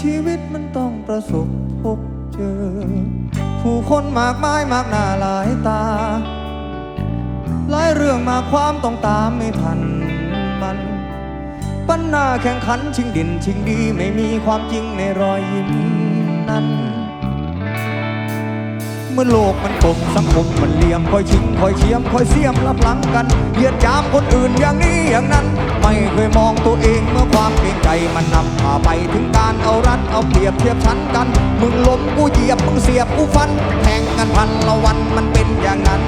ชีวิตมันต้องประสบพบเจอ ผู้คนมากมายมากหน้าหลายตา หลายเรื่องมาความต้องตามไม่ทันมัน ปัญหาแข่งขันชิงดินชิงดีไม่มีความจริงในรอยยิ้มนั้น มื่อโลกมันกลมสังคมมันเหลี่ยมคอยชิงคอยเชียมคอยเสียมรับหลังกันเหยียดยามคนอื่นอย่างนี้อย่างนั้น ไม่เคยมองตัวเองเมื่อความเกรงใจมันนำพาไปถึงการเอารัดเอาเปรียบเทียบชั้นกัน มึงล้มกูเหยียบมึงเสียบกูฟันแทงกันพันละวันมันเป็นอย่างนั้น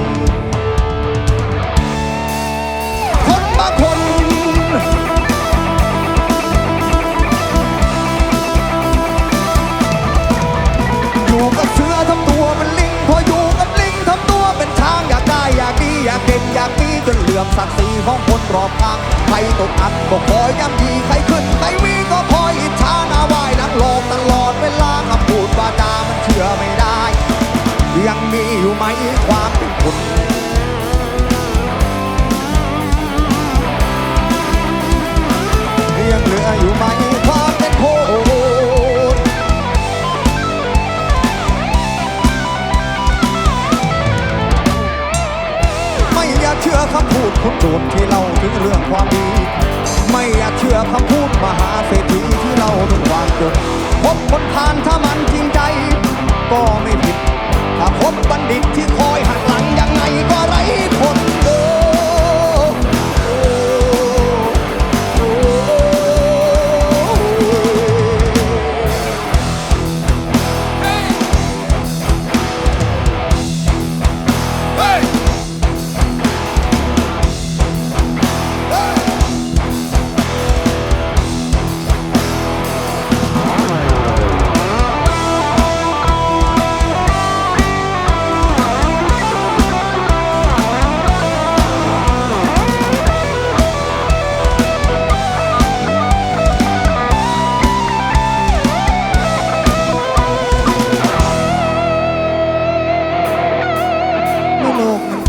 อมศักดิ์ศรีของคนรอบข้างใครตกอับก็คอยย้ำยีใครขึ้นใครวีก็คอยอิจฉาหน้าไหวหลังหลอกตลอดเวลาคำพูดวาจามันเชื่อไม่ได้ ยังมีอยู่ไหมความเป็นคน ชื่อคำพูดคุณโดดที่เล่าถึงเรื่องความดี ไม่อยากเชื่อคำพูดมหาเศรษฐีที่เรา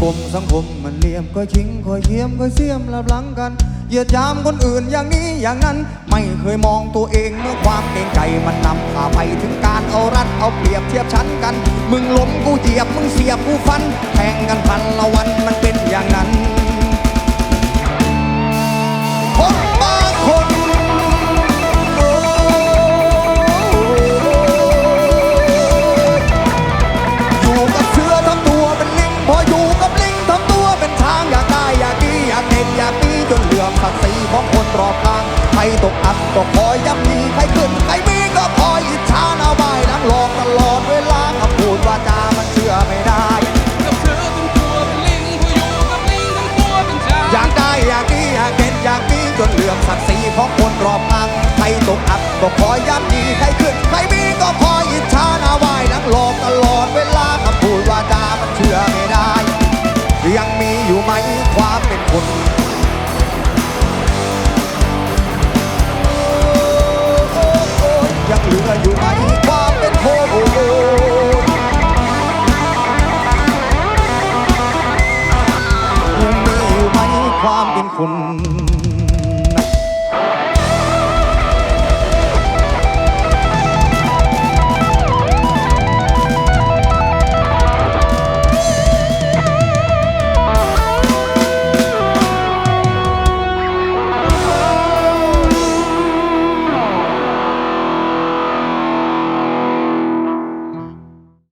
มื่อโลกมันกลมสังคมมันเลี่ยมคอยชิงคอยเชียมคอยเสียมลับหลังกันเหยียดยามคนอื่นอย่างนี้อย่างนั้น ไม่เคยมองตัวเองเมื่อความเกรงใจมันนำพาไปถึงการเอารัดเอาเปรียบเทียบชั้นกัน มึงล้มกูเหยียบมึงเสียบกูฟันแทงกันพันละวันมันเป็นอย่างนั้น ก็คอยย่ำยีใครขึ้นใครมีก็คอยอิจฉาหน้าไหวหลังหลอกตลอดเวลาคำพูดว่าจามันเชื่อไม่ได้ ยังมีอยู่ไหมความเป็นคนยังเหลืออยู่ไหมความเป็นคนยังมีอยู่ไหมความเป็นคน